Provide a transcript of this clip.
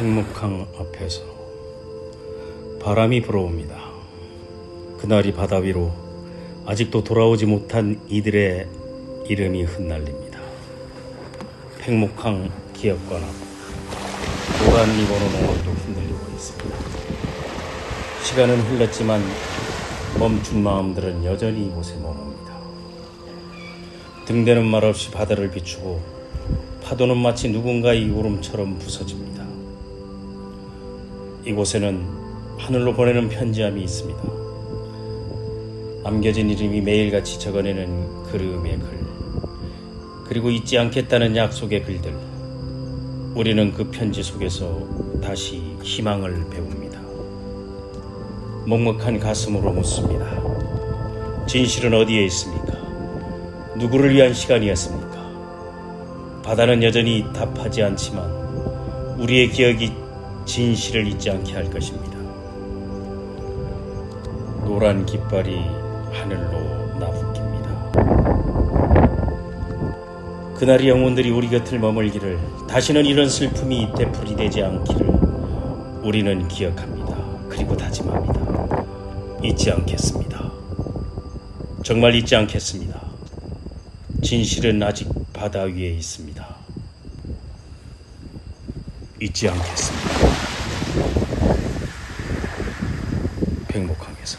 백목항 앞에서 바람이 불어옵니다. 그날이 바다 위로 아직도 돌아오지 못한 이들의 이름이 흩날립니다. 백목항 기업관 앞 노란 리본은 오늘도 흔들리고 있습니다. 시간은 흘렀지만 멈춘 마음들은 여전히 이곳에 머뭅니다. 등대는 말없이 바다를 비추고 파도는 마치 누군가의 울음처럼 부서집니다. 이곳에는 하늘로 보내는 편지함이 있습니다. 남겨진 이름이 매일같이 적어내는 그리움의 글, 그리고 잊지 않겠다는 약속의 글들. 우리는 그 편지 속에서 다시 희망을 배웁니다. 먹먹한 가슴으로 묻습니다. 진실은 어디에 있습니까? 누구를 위한 시간이었습니까? 바다는 여전히 답하지 않지만 우리의 기억이 진실을 잊지 않게 할 것입니다. 노란 깃발이 하늘로 나부낍니다. 그날의 영혼들이 우리 곁을 머물기를 다시는 이런 슬픔이 되풀이 되지 않기를 우리는 기억합니다. 그리고 다짐합니다. 잊지 않겠습니다. 정말 잊지 않겠습니다. 진실은 아직 바다 위에 있습니다. 잊지 않겠습니다. 백목항에서